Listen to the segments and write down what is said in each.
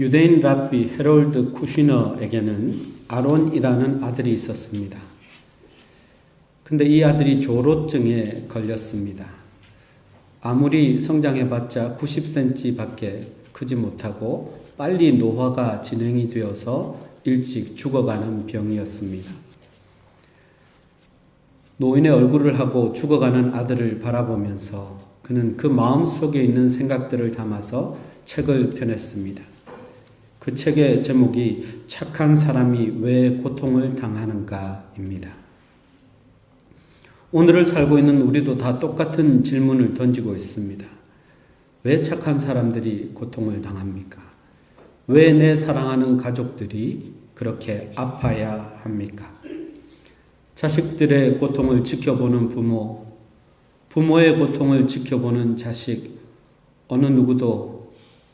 유대인 랍비 헤롤드 쿠시너에게는 아론이라는 아들이 있었습니다. 근데 이 아들이 조로증에 걸렸습니다. 아무리 성장해봤자 90cm 밖에 크지 못하고 빨리 노화가 진행이 되어서 일찍 죽어가는 병이었습니다. 노인의 얼굴을 하고 죽어가는 아들을 바라보면서 그는 그 마음 속에 있는 생각들을 담아서 책을 펴냈습니다. 그 책의 제목이 착한 사람이 왜 고통을 당하는가입니다. 오늘을 살고 있는 우리도 다 똑같은 질문을 던지고 있습니다. 왜 착한 사람들이 고통을 당합니까? 왜 내 사랑하는 가족들이 그렇게 아파야 합니까? 자식들의 고통을 지켜보는 부모, 부모의 고통을 지켜보는 자식, 어느 누구도,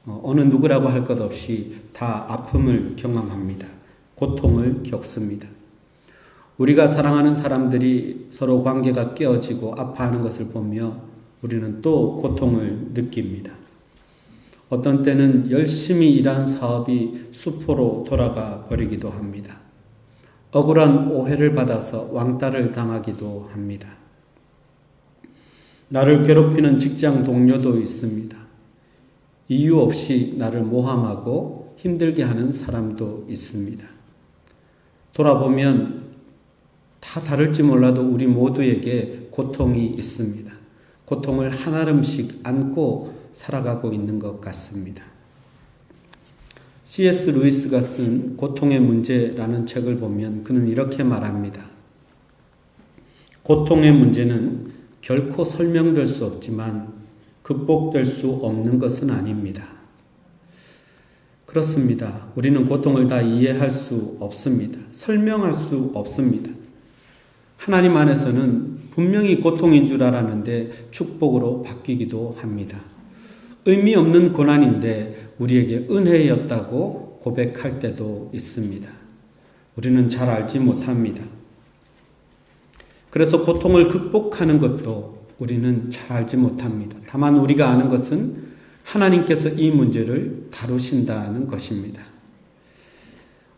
어, 어느 누구라고 할 것 없이 다 아픔을 경험합니다. 고통을 겪습니다. 우리가 사랑하는 사람들이 서로 관계가 깨어지고 아파하는 것을 보며 우리는 또 고통을 느낍니다. 어떤 때는 열심히 일한 사업이 수포로 돌아가 버리기도 합니다. 억울한 오해를 받아서 왕따를 당하기도 합니다. 나를 괴롭히는 직장 동료도 있습니다. 이유 없이 나를 모함하고 힘들게 하는 사람도 있습니다. 돌아보면 다 다를지 몰라도 우리 모두에게 고통이 있습니다. 고통을 한 알음씩 안고 살아가고 있는 것 같습니다. C.S. 루이스가 쓴 고통의 문제라는 책을 보면 그는 이렇게 말합니다. 고통의 문제는 결코 설명될 수 없지만 극복될 수 없는 것은 아닙니다. 그렇습니다. 우리는 고통을 다 이해할 수 없습니다. 설명할 수 없습니다. 하나님 안에서는 분명히 고통인 줄 알았는데 축복으로 바뀌기도 합니다. 의미 없는 고난인데 우리에게 은혜였다고 고백할 때도 있습니다. 우리는 잘 알지 못합니다. 그래서 고통을 극복하는 것도 우리는 잘 알지 못합니다. 다만 우리가 아는 것은 하나님께서 이 문제를 다루신다는 것입니다.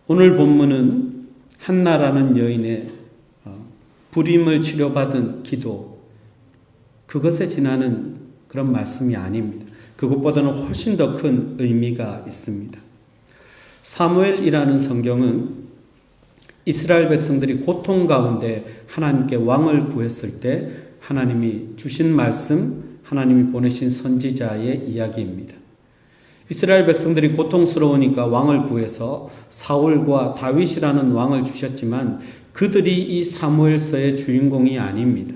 오늘 본문은 한나라는 여인의 어, 불임을 치료받은 기도, 그것에 지나는 그런 말씀이 아닙니다. 그것보다는 훨씬 더 큰 의미가 있습니다. 사무엘이라는 성경은 이스라엘 백성들이 고통 가운데 하나님께 왕을 구했을 때 하나님이 주신 말씀, 하나님이 보내신 선지자의 이야기입니다. 이스라엘 백성들이 고통스러우니까 왕을 구해서 사울과 다윗이라는 왕을 주셨지만 그들이 이 사무엘서의 주인공이 아닙니다.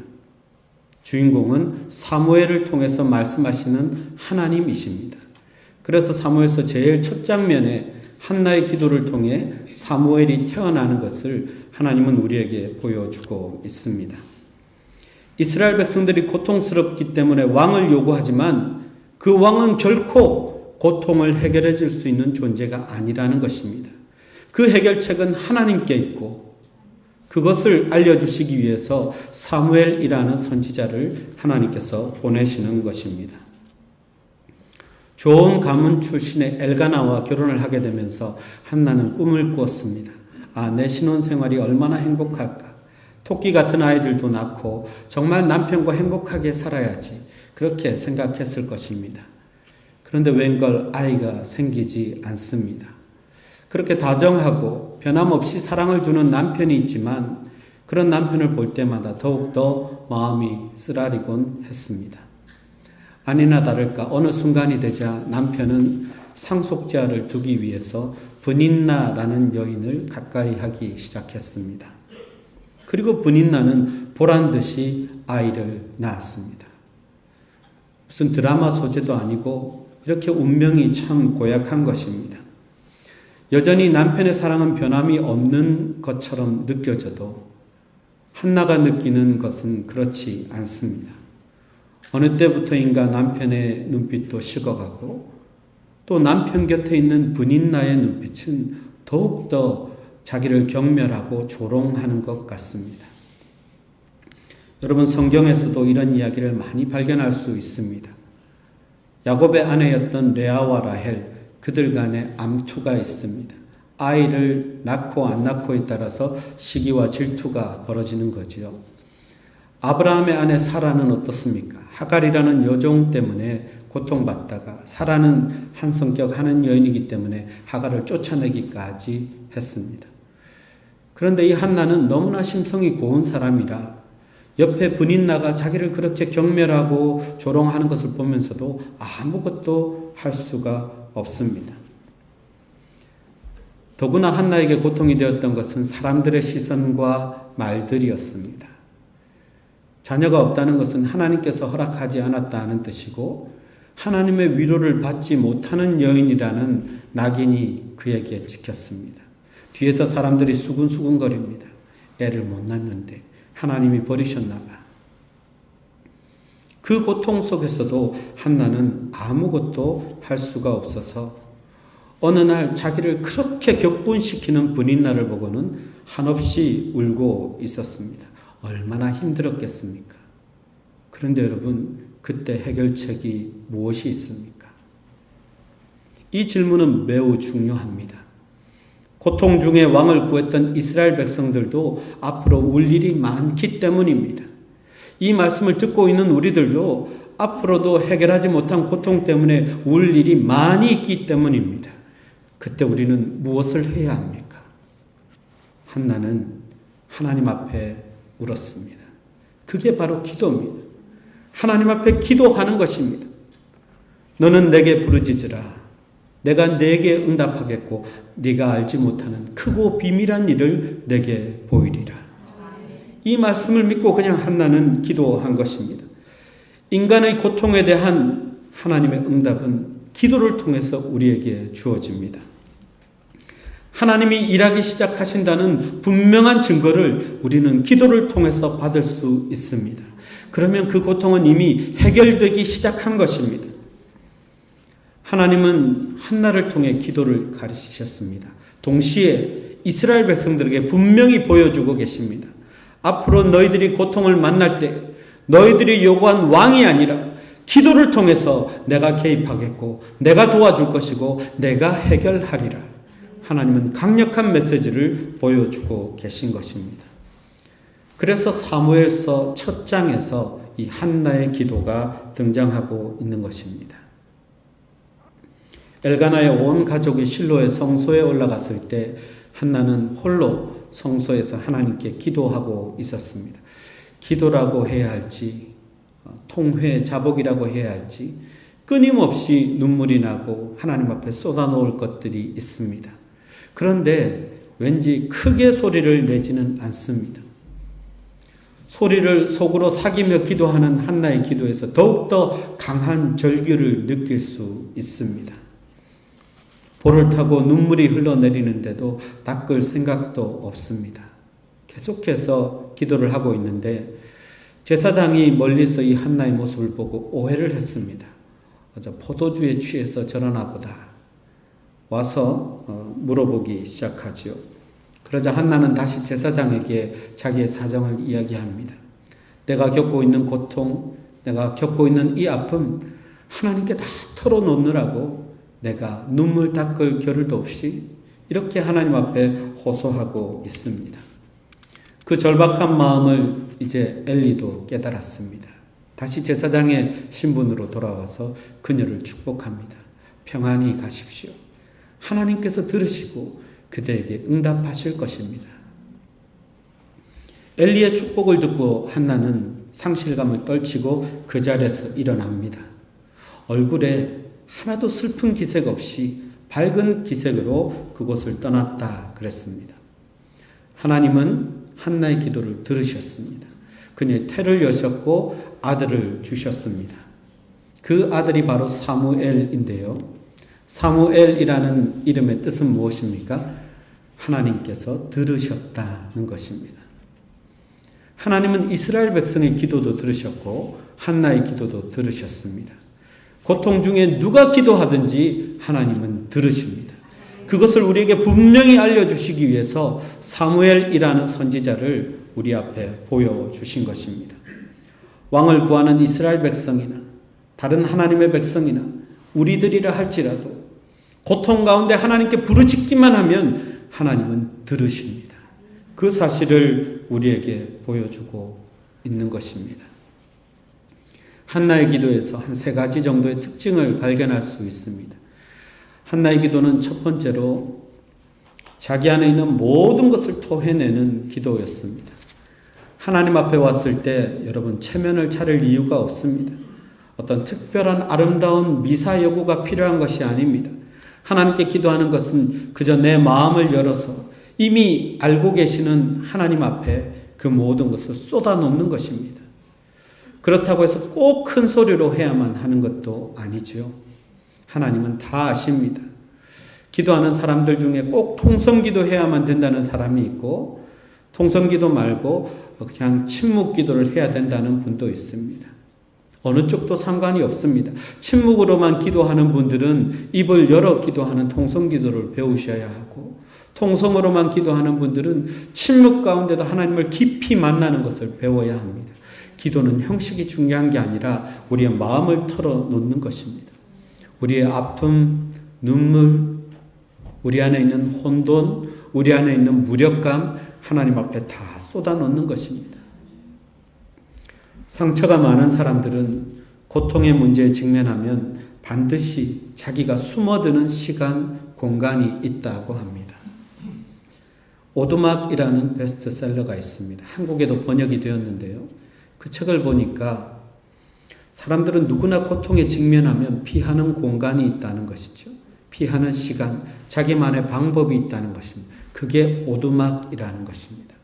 주인공은 사무엘을 통해서 말씀하시는 하나님이십니다. 그래서 사무엘서 제일 첫 장면에 한나의 기도를 통해 사무엘이 태어나는 것을 하나님은 우리에게 보여주고 있습니다. 이스라엘 백성들이 고통스럽기 때문에 왕을 요구하지만 그 왕은 결코 고통을 해결해 줄 수 있는 존재가 아니라는 것입니다. 그 해결책은 하나님께 있고 그것을 알려주시기 위해서 사무엘이라는 선지자를 하나님께서 보내시는 것입니다. 좋은 가문 출신의 엘가나와 결혼을 하게 되면서 한나는 꿈을 꾸었습니다. 아, 내 신혼 생활이 얼마나 행복할까. 토끼 같은 아이들도 낳고 정말 남편과 행복하게 살아야지. 그렇게 생각했을 것입니다. 그런데 웬걸 아이가 생기지 않습니다. 그렇게 다정하고 변함없이 사랑을 주는 남편이 있지만 그런 남편을 볼 때마다 더욱더 마음이 쓰라리곤 했습니다. 아니나 다를까 어느 순간이 되자 남편은 상속자를 두기 위해서 분인나라는 여인을 가까이 하기 시작했습니다. 그리고 분인나는 보란 듯이 아이를 낳았습니다. 무슨 드라마 소재도 아니고 이렇게 운명이 참 고약한 것입니다. 여전히 남편의 사랑은 변함이 없는 것처럼 느껴져도 한나가 느끼는 것은 그렇지 않습니다. 어느 때부터인가 남편의 눈빛도 식어가고 또 남편 곁에 있는 분인 나의 눈빛은 더욱더 자기를 경멸하고 조롱하는 것 같습니다. 여러분 성경에서도 이런 이야기를 많이 발견할 수 있습니다. 야곱의 아내였던 레아와 라헬 그들 간에 암투가 있습니다. 아이를 낳고 안 낳고에 따라서 시기와 질투가 벌어지는 거지요. 아브라함의 아내 사라는 어떻습니까? 하갈이라는 여종 때문에 고통받다가 사라는 한 성격 하는 여인이기 때문에 하갈을 쫓아내기까지 했습니다. 그런데 이 한나는 너무나 심성이 고운 사람이라 옆에 분인나가 자기를 그렇게 경멸하고 조롱하는 것을 보면서도 아무것도 할 수가 없습니다. 더구나 한나에게 고통이 되었던 것은 사람들의 시선과 말들이었습니다. 자녀가 없다는 것은 하나님께서 허락하지 않았다는 뜻이고 하나님의 위로를 받지 못하는 여인이라는 낙인이 그에게 찍혔습니다. 뒤에서 사람들이 수근수근거립니다. 애를 못 낳는데 하나님이 버리셨나 봐. 그 고통 속에서도 한나는 아무것도 할 수가 없어서 어느 날 자기를 그렇게 격분시키는 분인 나를 보고는 한없이 울고 있었습니다. 얼마나 힘들었겠습니까? 그런데 여러분, 그때 해결책이 무엇이 있습니까? 이 질문은 매우 중요합니다. 고통 중에 왕을 구했던 이스라엘 백성들도 앞으로 울 일이 많기 때문입니다. 이 말씀을 듣고 있는 우리들도 앞으로도 해결하지 못한 고통 때문에 울 일이 많이 있기 때문입니다. 그때 우리는 무엇을 해야 합니까? 한나는 하나님 앞에 울었습니다. 그게 바로 기도입니다. 하나님 앞에 기도하는 것입니다. 너는 내게 부르짖으라. 내가 내게 응답하겠고 네가 알지 못하는 크고 비밀한 일을 내게 보이리라. 이 말씀을 믿고 그냥 한나는 기도한 것입니다. 인간의 고통에 대한 하나님의 응답은 기도를 통해서 우리에게 주어집니다. 하나님이 일하기 시작하신다는 분명한 증거를 우리는 기도를 통해서 받을 수 있습니다. 그러면 그 고통은 이미 해결되기 시작한 것입니다. 하나님은 한나를 통해 기도를 가르치셨습니다. 동시에 이스라엘 백성들에게 분명히 보여주고 계십니다. 앞으로 너희들이 고통을 만날 때 너희들이 요구한 왕이 아니라 기도를 통해서 내가 개입하겠고 내가 도와줄 것이고 내가 해결하리라. 하나님은 강력한 메시지를 보여주고 계신 것입니다. 그래서 사무엘서 첫 장에서 이 한나의 기도가 등장하고 있는 것입니다. 엘가나의 온 가족이 실로의 성소에 올라갔을 때 한나는 홀로 성소에서 하나님께 기도하고 있었습니다. 기도라고 해야 할지, 통회 자복이라고 해야 할지, 끊임없이 눈물이 나고 하나님 앞에 쏟아놓을 것들이 있습니다. 그런데 왠지 크게 소리를 내지는 않습니다. 소리를 속으로 사기며 기도하는 한나의 기도에서 더욱더 강한 절규를 느낄 수 있습니다. 볼을 타고 눈물이 흘러내리는데도 닦을 생각도 없습니다. 계속해서 기도를 하고 있는데 제사장이 멀리서 이 한나의 모습을 보고 오해를 했습니다. 어저 포도주에 취해서 저러나 보다. 와서 어, 물어보기 시작하지요. 그러자 한나는 다시 제사장에게 자기의 사정을 이야기합니다. 내가 겪고 있는 고통, 내가 겪고 있는 이 아픔 하나님께 다 털어놓느라고 내가 눈물 닦을 겨를도 없이 이렇게 하나님 앞에 호소하고 있습니다. 그 절박한 마음을 이제 엘리도 깨달았습니다. 다시 제사장의 신분으로 돌아와서 그녀를 축복합니다. 평안히 가십시오. 하나님께서 들으시고 그대에게 응답하실 것입니다. 엘리의 축복을 듣고 한나는 상실감을 떨치고 그 자리에서 일어납니다. 얼굴에 하나도 슬픈 기색 없이 밝은 기색으로 그곳을 떠났다 그랬습니다. 하나님은 한나의 기도를 들으셨습니다. 그녀의 태를 여셨고 아들을 주셨습니다. 그 아들이 바로 사무엘인데요. 사무엘이라는 이름의 뜻은 무엇입니까? 하나님께서 들으셨다는 것입니다. 하나님은 이스라엘 백성의 기도도 들으셨고 한나의 기도도 들으셨습니다. 고통 중에 누가 기도하든지 하나님은 들으십니다. 그것을 우리에게 분명히 알려주시기 위해서 사무엘이라는 선지자를 우리 앞에 보여주신 것입니다. 왕을 구하는 이스라엘 백성이나 다른 하나님의 백성이나 우리들이라 할지라도 고통 가운데 하나님께 부르짖기만 하면 하나님은 들으십니다. 그 사실을 우리에게 보여주고 있는 것입니다. 한나의 기도에서 한 세 가지 정도의 특징을 발견할 수 있습니다. 한나의 기도는 첫 번째로 자기 안에 있는 모든 것을 토해내는 기도였습니다. 하나님 앞에 왔을 때 여러분 체면을 차릴 이유가 없습니다. 어떤 특별한 아름다운 미사 여구가 필요한 것이 아닙니다. 하나님께 기도하는 것은 그저 내 마음을 열어서 이미 알고 계시는 하나님 앞에 그 모든 것을 쏟아놓는 것입니다. 그렇다고 해서 꼭 큰 소리로 해야만 하는 것도 아니지요. 하나님은 다 아십니다. 기도하는 사람들 중에 꼭 통성 기도 해야만 된다는 사람이 있고, 통성 기도 말고 그냥 침묵 기도를 해야 된다는 분도 있습니다. 어느 쪽도 상관이 없습니다. 침묵으로만 기도하는 분들은 입을 열어 기도하는 통성 기도를 배우셔야 하고, 통성으로만 기도하는 분들은 침묵 가운데도 하나님을 깊이 만나는 것을 배워야 합니다. 기도는 형식이 중요한 게 아니라 우리의 마음을 털어 놓는 것입니다. 우리의 아픔, 눈물, 우리 안에 있는 혼돈, 우리 안에 있는 무력감 하나님 앞에 다 쏟아 놓는 것입니다. 상처가 많은 사람들은 고통의 문제에 직면하면 반드시 자기가 숨어드는 시간, 공간이 있다고 합니다. 오두막이라는 베스트셀러가 있습니다. 한국에도 번역이 되었는데요. 그 책을 보니까 사람들은 누구나 고통에 직면하면 피하는 공간이 있다는 것이죠. 피하는 시간, 자기만의 방법이 있다는 것입니다. 그게 오두막이라는 것입니다.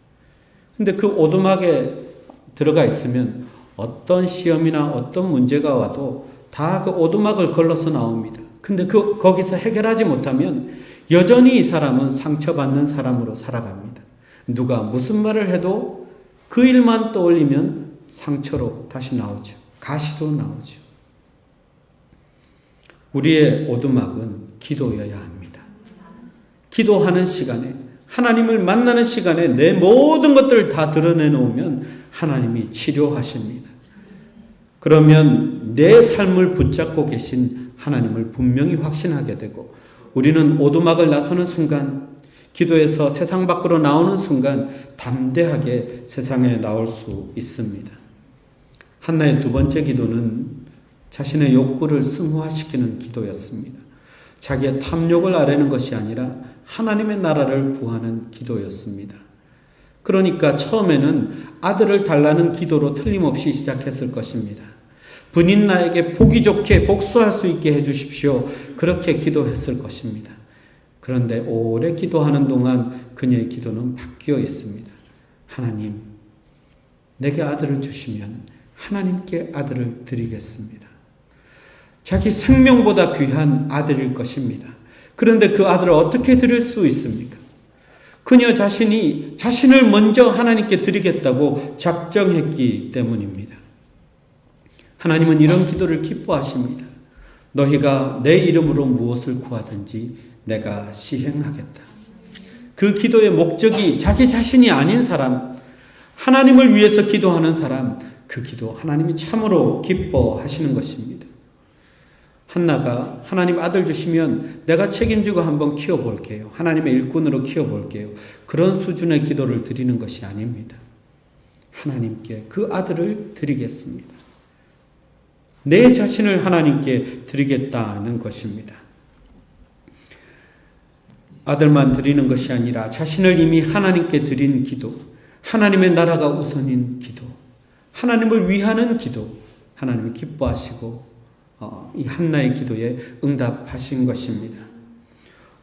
근데 그 오두막에 들어가 있으면 어떤 시험이나 어떤 문제가 와도 다 그 오두막을 걸러서 나옵니다. 근데 그, 거기서 해결하지 못하면 여전히 이 사람은 상처받는 사람으로 살아갑니다. 누가 무슨 말을 해도 그 일만 떠올리면 상처로 다시 나오죠. 가시도 나오죠. 우리의 오두막은 기도여야 합니다. 기도하는 시간에 하나님을 만나는 시간에 내 모든 것들을 다 드러내 놓으면 하나님이 치료하십니다. 그러면 내 삶을 붙잡고 계신 하나님을 분명히 확신하게 되고 우리는 오두막을 나서는 순간 기도에서 세상 밖으로 나오는 순간 담대하게 세상에 나올 수 있습니다. 한나의 두 번째 기도는 자신의 욕구를 승화시키는 기도였습니다. 자기의 탐욕을 아뢰는 것이 아니라 하나님의 나라를 구하는 기도였습니다. 그러니까 처음에는 아들을 달라는 기도로 틀림없이 시작했을 것입니다. 분인 나에게 보기 좋게 복수할 수 있게 해주십시오. 그렇게 기도했을 것입니다. 그런데 오래 기도하는 동안 그녀의 기도는 바뀌어 있습니다. 하나님, 내게 아들을 주시면 하나님께 아들을 드리겠습니다. 자기 생명보다 귀한 아들일 것입니다. 그런데 그 아들을 어떻게 드릴 수 있습니까? 그녀 자신이 자신을 먼저 하나님께 드리겠다고 작정했기 때문입니다. 하나님은 이런 기도를 기뻐하십니다. 너희가 내 이름으로 무엇을 구하든지 내가 시행하겠다. 그 기도의 목적이 자기 자신이 아닌 사람, 하나님을 위해서 기도하는 사람, 그 기도 하나님이 참으로 기뻐하시는 것입니다. 한나가 하나님 아들 주시면 내가 책임지고 한번 키워볼게요. 하나님의 일꾼으로 키워볼게요. 그런 수준의 기도를 드리는 것이 아닙니다. 하나님께 그 아들을 드리겠습니다. 내 자신을 하나님께 드리겠다는 것입니다. 아들만 드리는 것이 아니라 자신을 이미 하나님께 드린 기도, 하나님의 나라가 우선인 기도, 하나님을 위하는 기도, 하나님이 기뻐하시고 어, 이 한나의 기도에 응답하신 것입니다.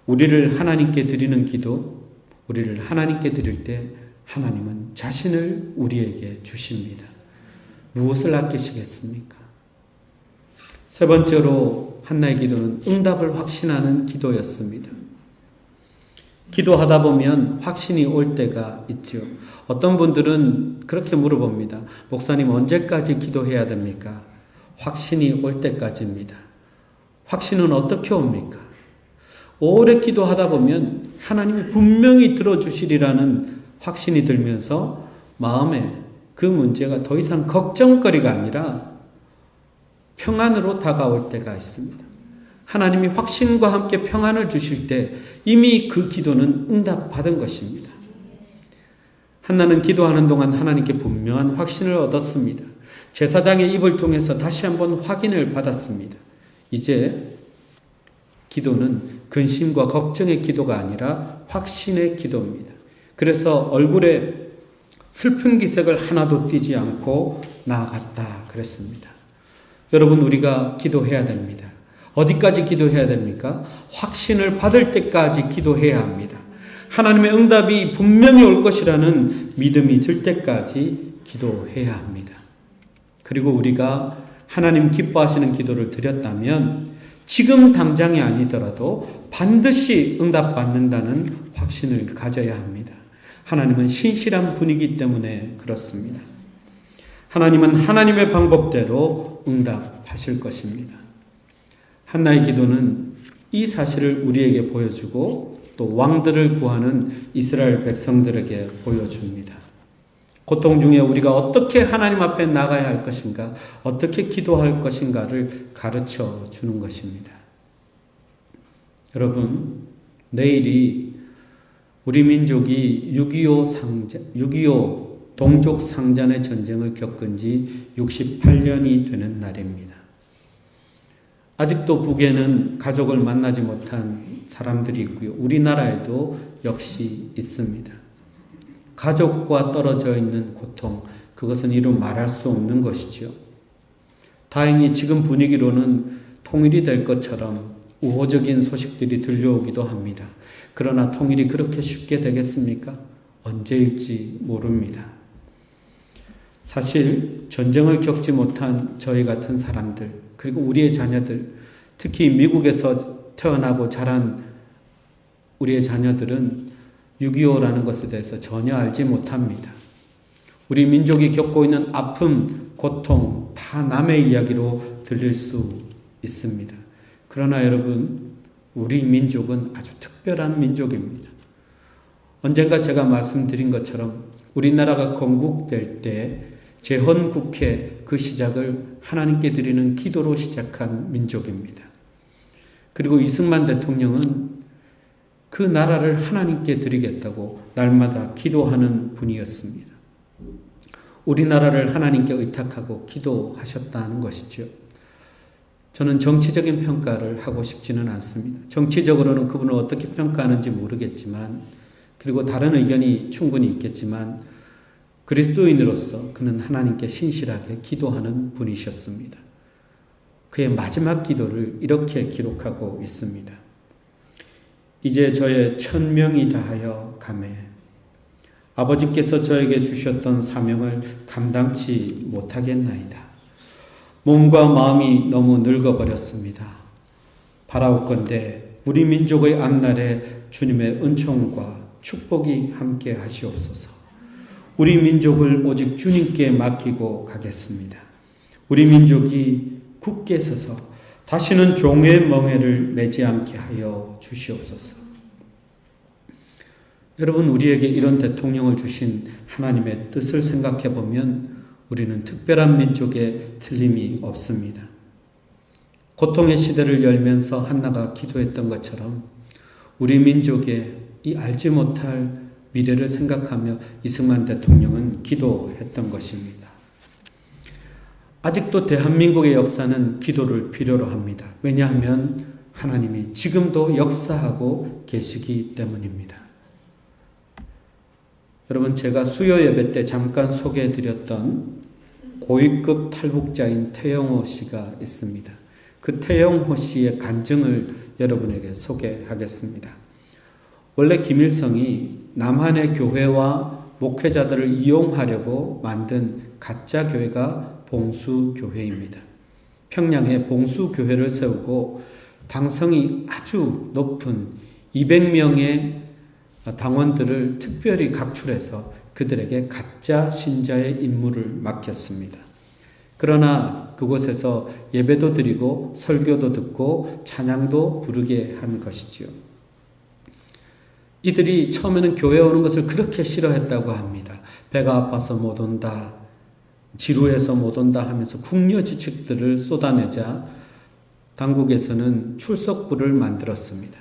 우리를 하나님께 드리는 기도, 우리를 하나님께 드릴 때 하나님은 자신을 우리에게 주십니다. 무엇을 아끼시겠습니까? 세 번째로 한나의 기도는 응답을 확신하는 기도였습니다. 기도하다 보면 확신이 올 때가 있죠. 어떤 분들은 그렇게 물어봅니다. 목사님 언제까지 기도해야 됩니까? 확신이 올 때까지입니다. 확신은 어떻게 옵니까? 오래 기도하다 보면 하나님이 분명히 들어주시리라는 확신이 들면서 마음에 그 문제가 더 이상 걱정거리가 아니라 평안으로 다가올 때가 있습니다. 하나님이 확신과 함께 평안을 주실 때 이미 그 기도는 응답받은 것입니다. 한나는 기도하는 동안 하나님께 분명한 확신을 얻었습니다. 제사장의 입을 통해서 다시 한번 확인을 받았습니다. 이제 기도는 근심과 걱정의 기도가 아니라 확신의 기도입니다. 그래서 얼굴에 슬픈 기색을 하나도 띠지 않고 나아갔다 그랬습니다. 여러분 우리가 기도해야 됩니다. 어디까지 기도해야 됩니까? 확신을 받을 때까지 기도해야 합니다. 하나님의 응답이 분명히 올 것이라는 믿음이 들 때까지 기도해야 합니다. 그리고 우리가 하나님 기뻐하시는 기도를 드렸다면 지금 당장이 아니더라도 반드시 응답받는다는 확신을 가져야 합니다. 하나님은 신실한 분이기 때문에 그렇습니다. 하나님은 하나님의 방법대로 응답하실 것입니다. 한나의 기도는 이 사실을 우리에게 보여주고 또 왕들을 구하는 이스라엘 백성들에게 보여줍니다. 고통 중에 우리가 어떻게 하나님 앞에 나가야 할 것인가, 어떻게 기도할 것인가를 가르쳐 주는 것입니다. 여러분, 내일이 우리 민족이 6.25 상자, 6.25 동족 상잔의 전쟁을 겪은 지 68년이 되는 날입니다. 아직도 북에는 가족을 만나지 못한 사람들이 있고요. 우리나라에도 역시 있습니다. 가족과 떨어져 있는 고통, 그것은 이루 말할 수 없는 것이죠. 다행히 지금 분위기로는 통일이 될 것처럼 우호적인 소식들이 들려오기도 합니다. 그러나 통일이 그렇게 쉽게 되겠습니까? 언제일지 모릅니다. 사실 전쟁을 겪지 못한 저희 같은 사람들, 그리고 우리의 자녀들, 특히 미국에서 태어나고 자란 우리의 자녀들은 6.25라는 것에 대해서 전혀 알지 못합니다. 우리 민족이 겪고 있는 아픔, 고통, 다 남의 이야기로 들릴 수 있습니다. 그러나 여러분, 우리 민족은 아주 특별한 민족입니다. 언젠가 제가 말씀드린 것처럼 우리나라가 건국될 때 재헌 국회 그 시작을 하나님께 드리는 기도로 시작한 민족입니다. 그리고 이승만 대통령은 그 나라를 하나님께 드리겠다고 날마다 기도하는 분이었습니다. 우리나라를 하나님께 의탁하고 기도하셨다는 것이죠. 저는 정치적인 평가를 하고 싶지는 않습니다. 정치적으로는 그분을 어떻게 평가하는지 모르겠지만, 그리고 다른 의견이 충분히 있겠지만, 그리스도인으로서 그는 하나님께 신실하게 기도하는 분이셨습니다. 그의 마지막 기도를 이렇게 기록하고 있습니다. 이제 저의 천명이 다하여 감해 아버지께서 저에게 주셨던 사명을 감당치 못하겠나이다. 몸과 마음이 너무 늙어버렸습니다. 바라옵건대 우리 민족의 앞날에 주님의 은총과 축복이 함께 하시옵소서. 우리 민족을 오직 주님께 맡기고 가겠습니다. 우리 민족이 굳게 서서 다시는 종의 멍에를 매지 않게 하여 주시옵소서. 여러분, 우리에게 이런 대통령을 주신 하나님의 뜻을 생각해 보면 우리는 특별한 민족에 틀림이 없습니다. 고통의 시대를 열면서 한나가 기도했던 것처럼 우리 민족의 이 알지 못할 미래를 생각하며 이승만 대통령은 기도했던 것입니다. 아직도 대한민국의 역사는 기도를 필요로 합니다. 왜냐하면 하나님이 지금도 역사하고 계시기 때문입니다. 여러분, 제가 수요 예배 때 잠깐 소개해 드렸던 고위급 탈북자인 태영호 씨가 있습니다. 그 태영호 씨의 간증을 여러분에게 소개하겠습니다. 원래 김일성이 남한의 교회와 목회자들을 이용하려고 만든 가짜 교회가 봉수교회입니다. 평양에 봉수교회를 세우고 당성이 아주 높은 200명의 당원들을 특별히 각출해서 그들에게 가짜 신자의 임무를 맡겼습니다. 그러나 그곳에서 예배도 드리고 설교도 듣고 찬양도 부르게 한 것이지요. 이들이 처음에는 교회 오는 것을 그렇게 싫어했다고 합니다. 배가 아파서 못 온다, 지루해서 못 온다 하면서 궁녀 지책들을 쏟아내자 당국에서는 출석부를 만들었습니다.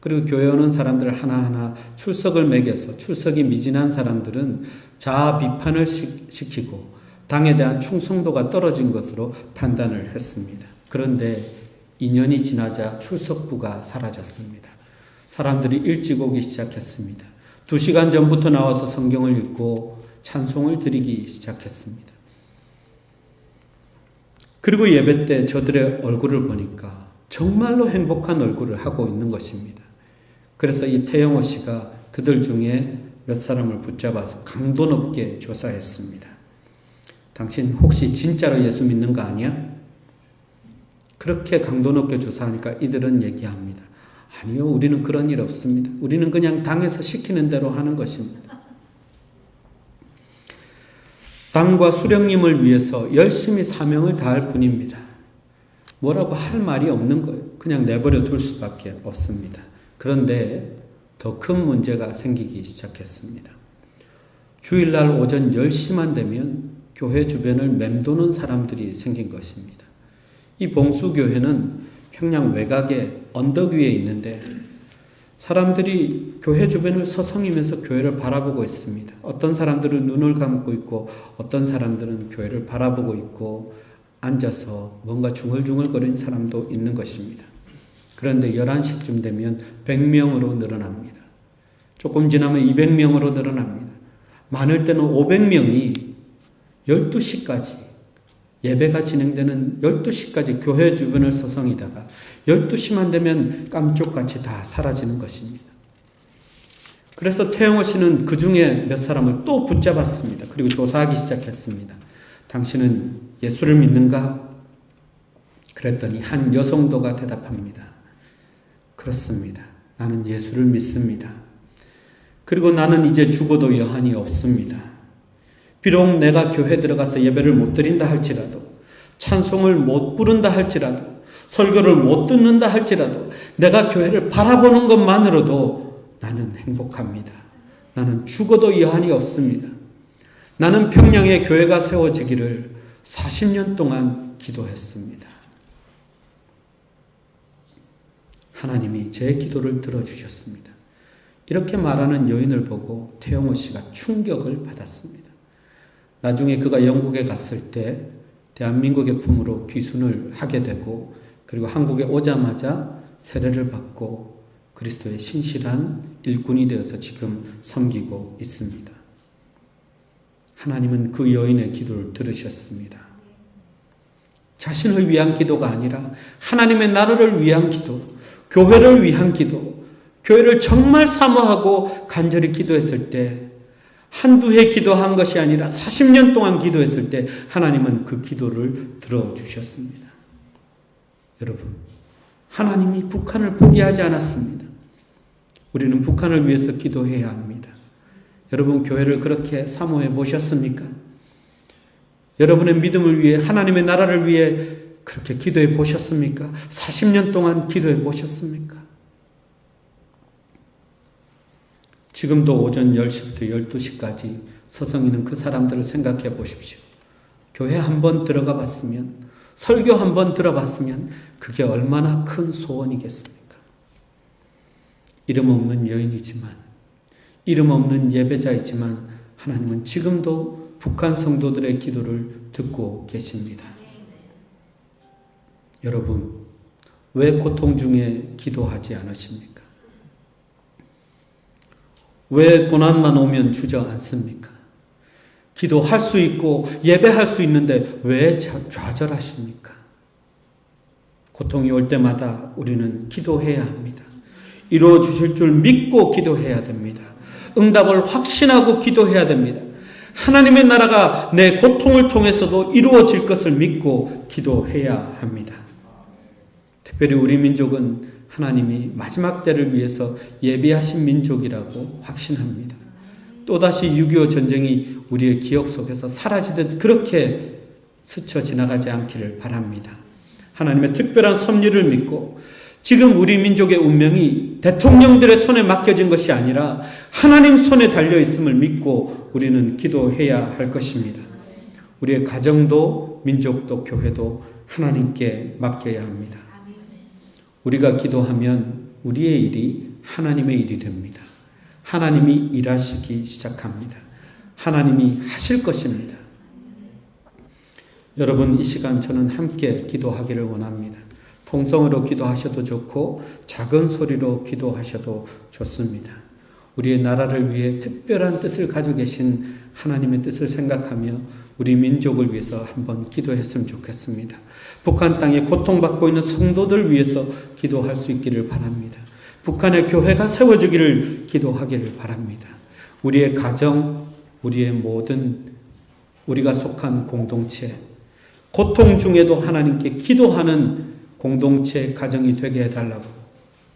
그리고 교회 오는 사람들 하나하나 출석을 매겨서 출석이 미진한 사람들은 자아 비판을 시- 시키고 당에 대한 충성도가 떨어진 것으로 판단을 했습니다. 그런데 2년이 지나자 출석부가 사라졌습니다. 사람들이 일찍 오기 시작했습니다. 두 시간 전부터 나와서 성경을 읽고 찬송을 드리기 시작했습니다. 그리고 예배 때 저들의 얼굴을 보니까 정말로 행복한 얼굴을 하고 있는 것입니다. 그래서 이 태영호 씨가 그들 중에 몇 사람을 붙잡아서 강도 높게 조사했습니다. 당신 혹시 진짜로 예수 믿는 거 아니야? 그렇게 강도 높게 조사하니까 이들은 얘기합니다. 아니요, 우리는 그런 일 없습니다. 우리는 그냥 당에서 시키는 대로 하는 것입니다. 당과 수령님을 위해서 열심히 사명을 다할 뿐입니다. 뭐라고 할 말이 없는 거예요. 그냥 내버려 둘 수밖에 없습니다. 그런데 더 큰 문제가 생기기 시작했습니다. 주일날 오전 10시만 되면 교회 주변을 맴도는 사람들이 생긴 것입니다. 이 봉수교회는 평양 외곽의 언덕 위에 있는데 사람들이 교회 주변을 서성이면서 교회를 바라보고 있습니다. 어떤 사람들은 눈을 감고 있고 어떤 사람들은 교회를 바라보고 있고 앉아서 뭔가 중얼중얼거리는 사람도 있는 것입니다. 그런데 11시쯤 되면 100명으로 늘어납니다. 조금 지나면 200명으로 늘어납니다. 많을 때는 500명이 12시까지 예배가 진행되는 12시까지 교회 주변을 서성이다가 12시만 되면 깜쪽같이 다 사라지는 것입니다. 그래서 태영호 씨는 그 중에 몇 사람을 또 붙잡았습니다. 그리고 조사하기 시작했습니다. 당신은 예수를 믿는가? 그랬더니 한 여성도가 대답합니다. 그렇습니다. 나는 예수를 믿습니다. 그리고 나는 이제 죽어도 여한이 없습니다. 비록 내가 교회 들어가서 예배를 못 드린다 할지라도, 찬송을 못 부른다 할지라도, 설교를 못 듣는다 할지라도, 내가 교회를 바라보는 것만으로도 나는 행복합니다. 나는 죽어도 여한이 없습니다. 나는 평양에 교회가 세워지기를 40년 동안 기도했습니다. 하나님이 제 기도를 들어주셨습니다. 이렇게 말하는 여인을 보고 태영호 씨가 충격을 받았습니다. 나중에 그가 영국에 갔을 때 대한민국의 품으로 귀순을 하게 되고 그리고 한국에 오자마자 세례를 받고 그리스도의 신실한 일꾼이 되어서 지금 섬기고 있습니다. 하나님은 그 여인의 기도를 들으셨습니다. 자신을 위한 기도가 아니라 하나님의 나라를 위한 기도, 교회를 위한 기도, 교회를 정말 사모하고 간절히 기도했을 때 한두 해 기도한 것이 아니라 40년 동안 기도했을 때 하나님은 그 기도를 들어주셨습니다. 여러분, 하나님이 북한을 포기하지 않았습니다. 우리는 북한을 위해서 기도해야 합니다. 여러분, 교회를 그렇게 사모해 보셨습니까? 여러분의 믿음을 위해, 하나님의 나라를 위해 그렇게 기도해 보셨습니까? 40년 동안 기도해 보셨습니까? 지금도 오전 10시부터 12시까지 서성이는 그 사람들을 생각해 보십시오. 교회 한 번 들어가 봤으면, 설교 한번 들어봤으면 그게 얼마나 큰 소원이겠습니까? 이름 없는 여인이지만, 이름 없는 예배자이지만 하나님은 지금도 북한 성도들의 기도를 듣고 계십니다. 여러분, 왜 고통 중에 기도하지 않으십니까? 왜 고난만 오면 주저앉습니까? 기도할 수 있고 예배할 수 있는데 왜 좌절하십니까? 고통이 올 때마다 우리는 기도해야 합니다. 이루어 주실 줄 믿고 기도해야 됩니다. 응답을 확신하고 기도해야 됩니다. 하나님의 나라가 내 고통을 통해서도 이루어질 것을 믿고 기도해야 합니다. 특별히 우리 민족은 하나님이 마지막 때를 위해서 예비하신 민족이라고 확신합니다. 또다시 6.25 전쟁이 우리의 기억 속에서 사라지듯 그렇게 스쳐 지나가지 않기를 바랍니다. 하나님의 특별한 섭리를 믿고 지금 우리 민족의 운명이 대통령들의 손에 맡겨진 것이 아니라 하나님 손에 달려 있음을 믿고 우리는 기도해야 할 것입니다. 우리의 가정도 민족도 교회도 하나님께 맡겨야 합니다. 우리가 기도하면 우리의 일이 하나님의 일이 됩니다. 하나님이 일하시기 시작합니다. 하나님이 하실 것입니다. 여러분 이 시간 저는 함께 기도하기를 원합니다. 통성으로 기도하셔도 좋고 작은 소리로 기도하셔도 좋습니다. 우리의 나라를 위해 특별한 뜻을 가지고 계신 하나님의 뜻을 생각하며 우리 민족을 위해서 한번 기도했으면 좋겠습니다. 북한 땅에 고통받고 있는 성도들 위해서 기도할 수 있기를 바랍니다. 북한의 교회가 세워지기를 기도하기를 바랍니다. 우리의 가정, 우리의 모든 우리가 속한 공동체, 고통 중에도 하나님께 기도하는 공동체 가정이 되게 해달라고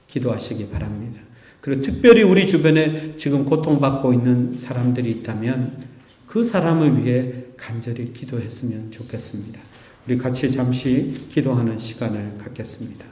기도하시기 바랍니다. 그리고 특별히 우리 주변에 지금 고통받고 있는 사람들이 있다면 그 사람을 위해 간절히 기도했으면 좋겠습니다. 우리 같이 잠시 기도하는 시간을 갖겠습니다.